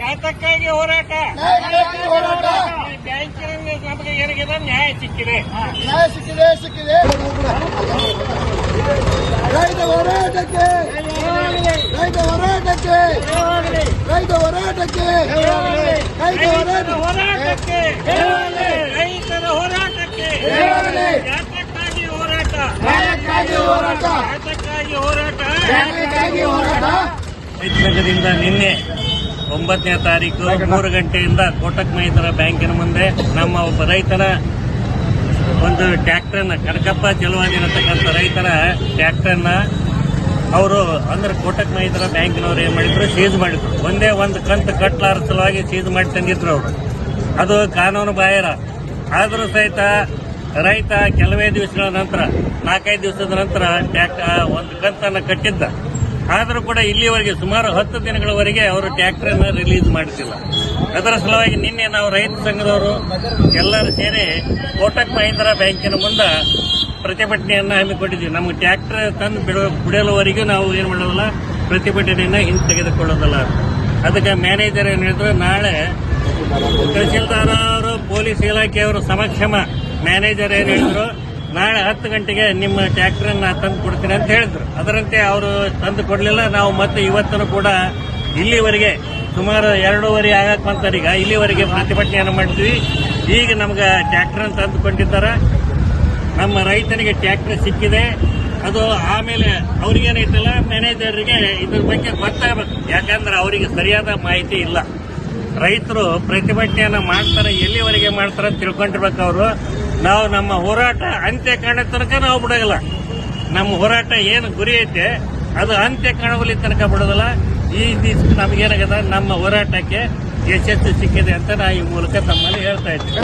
ಯಾತಕ್ಕಾಗಿ ಹೋರಾಟ. ಹೋರಾಟ. ಬ್ಯಾಂಕಿನಲ್ಲಿ ನಮಗೆ ಏನಾಗಿದೆ? ನ್ಯಾಯ ಸಿಕ್ಕಿದೆ. ನ್ಯಾಯ ಸಿಕ್ಕಿದೆ ಸಿಕ್ಕಿದೆ. ರೈತ ಹೋರಾಟಕ್ಕೆ ರೈತ ಹೋರಾಟಕ್ಕೆ ರೈತ ಹೋರಾಟಕ್ಕೆ ರೈತ ಹೋರಾಟಕ್ಕೆ ರೈತರ ಹೋರಾಟಕ್ಕೆ. ಯಾತಕ್ಕಾಗಿ ಹೋರಾಟ. ನ್ಯಾಯಕ್ಕಾಗಿ ಹೋರಾಟ. ಯಾತಕ್ಕಾಗಿ ಹೋರಾಟ. ನ್ಯಾಯಕ್ಕಾಗಿ ಹೋರಾಟ. ಸಂಘದಿಂದ ನಿನ್ನೆ ಒಂಬತ್ತನೇ ತಾರೀಕು ಮೂರು ಗಂಟೆಯಿಂದ ಕೋಟಕ್ ಮಹಿಂದ್ರ ಬ್ಯಾಂಕಿನ ಮುಂದೆ ನಮ್ಮ ಒಬ್ಬ ರೈತನ ಒಂದು ಟ್ಯಾಕ್ಟರ್ನ, ಕನಕಪ್ಪ ಚೆಲುವಾಗಿ ರೈತನ ರೈತರ ಟ್ಯಾಕ್ಟರ್ನ ಅವರು ಅಂದ್ರೆ ಕೋಟಕ್ ಮಹಿಂದ್ರ ಬ್ಯಾಂಕಿನವರು ಏನ್ ಮಾಡಿದ್ರು? ಸೀಸ್ ಮಾಡಿದ್ರು. ಒಂದೇ ಒಂದು ಕಂತು ಕಟ್ಲಾರ ಸಲುವಾಗಿ ಸೀಸ್ ಮಾಡಿ ತಂದಿದ್ರು ಅವರು. ಅದು ಕಾನೂನು ಬಾಹಿರ. ಆದರೂ ಸಹಿತ ರೈತ ಕೆಲವೇ ದಿವಸಗಳ ನಂತರ, ನಾಲ್ಕೈದು ದಿವಸದ ನಂತರ ಟ್ಯಾಕ್ಟರ್ ಒಂದು ಕಂತನ್ನು ಕಟ್ಟಿದ್ದ. ಆದರೂ ಕೂಡ ಇಲ್ಲಿವರೆಗೆ ಸುಮಾರು ಹತ್ತು ದಿನಗಳವರೆಗೆ ಅವರು ಟ್ರ್ಯಾಕ್ಟರ್ ಅನ್ನು ರಿಲೀಸ್ ಮಾಡ್ತಿಲ್ಲ. ಅದರ ಸಲುವಾಗಿ ನಿನ್ನೆ ನಾವು ರೈತ ಸಂಘದವರು ಎಲ್ಲರೂ ಸೇರಿ ಕೋಟಕ್ ಮಹೀಂದ್ರ ಬ್ಯಾಂಕಿನ ಮುಂದೆ ಪ್ರತಿಭಟನೆಯನ್ನು ಹಮ್ಮಿಕೊಂಡಿದ್ದೀವಿ ನಮ್ಗೆ ಟ್ರ್ಯಾಕ್ಟರ್ ತಂದು ಬಿಡ ಬಿಡಲುವರೆಗೂ ನಾವು ಏನು ಮಾಡೋದಿಲ್ಲ, ಪ್ರತಿಭಟನೆಯನ್ನ ಹಿಂತೆಗೆದುಕೊಳ್ಳೋದಿಲ್ಲ. ಅದಕ್ಕೆ ಮ್ಯಾನೇಜರ್ ಏನು ಹೇಳಿದ್ರು, ನಾಳೆ ತಹಸೀಲ್ದಾರ್ ಅವರು, ಪೊಲೀಸ್ ಇಲಾಖೆಯವರು ಸಮಕ್ಷಮ ಮ್ಯಾನೇಜರ್ ಏನು ಹೇಳಿದ್ರು ನಾಳೆ ಹತ್ತು ಗಂಟೆಗೆ ನಿಮ್ಮ ಟ್ರ್ಯಾಕ್ಟರ್ ಅನ್ನ ತಂದು ಕೊಡ್ತೀನಿ ಅಂತ ಹೇಳಿದ್ರು. ಅದರಂತೆ ಅವರು ತಂದು ಕೊಡಲಿಲ್ಲ. ನಾವು ಮತ್ತೆ ಇವತ್ತೂ ಕೂಡ ಇಲ್ಲಿವರೆಗೆ ಸುಮಾರು ಎರಡೂವರೆ ಆಗಕ್ ಈಗ. ಇಲ್ಲಿವರೆಗೆ ಪ್ರತಿಭಟನೆಯನ್ನು ಮಾಡಿದ್ವಿ ಈಗ ನಮ್ಗೆ ಅನ್ನು ತಂದುಕೊಂಡಿದ್ದಾರೆ ನಮ್ಮ ರೈತನಿಗೆ ಟ್ರ್ಯಾಕ್ಟರ್ ಸಿಕ್ಕಿದೆ. ಅದು ಆಮೇಲೆ ಅವ್ರಿಗೇನೈತಲ್ಲ ಮ್ಯಾನೇಜರ್ಗೆ ಇದ್ರ ಬಗ್ಗೆ ಗೊತ್ತಾಗಬೇಕು. ಯಾಕಂದ್ರೆ ಅವರಿಗೆ ಸರಿಯಾದ ಮಾಹಿತಿ ಇಲ್ಲ. ರೈತರು ಪ್ರತಿಭಟನೆಯನ್ನು ಮಾಡ್ತಾರೆ, ಎಲ್ಲಿವರೆಗೆ ಮಾಡ್ತಾರೆ ತಿಳ್ಕೊಂಡಿರ್ಬೇಕು ಅವರು. ನಾವು ನಮ್ಮ ಹೋರಾಟ ಅಂತ್ಯ ಕಾಣೋ ತನಕ ನಾವು ಬಿಡೋದಿಲ್ಲ. ನಮ್ಮ ಹೋರಾಟ ಏನು ಗುರಿ ಐತೆ ಅದು ಅಂತ್ಯ ಕಾಣುವಲ್ಲಿ ತನಕ ಬಿಡೋದಿಲ್ಲ. ಈ ದಿವಸ ನಮಗೇನಾಗದ ನಮ್ಮ ಹೋರಾಟಕ್ಕೆ ಯಶಸ್ಸು ಸಿಕ್ಕಿದೆ ಅಂತ ನಾ ಈ ಮೂಲಕ ತಮ್ಮಲ್ಲಿ ಹೇಳ್ತಾ ಇದ್ದೀನಿ.